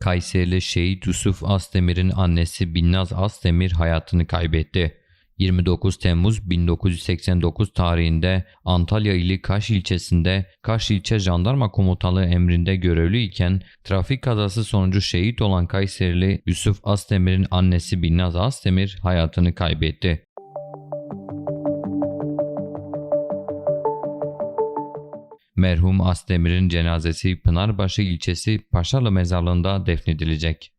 Kayserili şehit Yusuf Asdemir'in annesi Binnaz Asdemir hayatını kaybetti. 29 Temmuz 1989 tarihinde Antalya ili Kaş ilçesinde Kaş ilçe jandarma komutanlığı emrinde görevli iken trafik kazası sonucu şehit olan Kayserili Yusuf Asdemir'in annesi Binnaz Asdemir hayatını kaybetti. Merhum Asdemir'in cenazesi Pınarbaşı ilçesi Paşalı mezarlığında defnedilecek.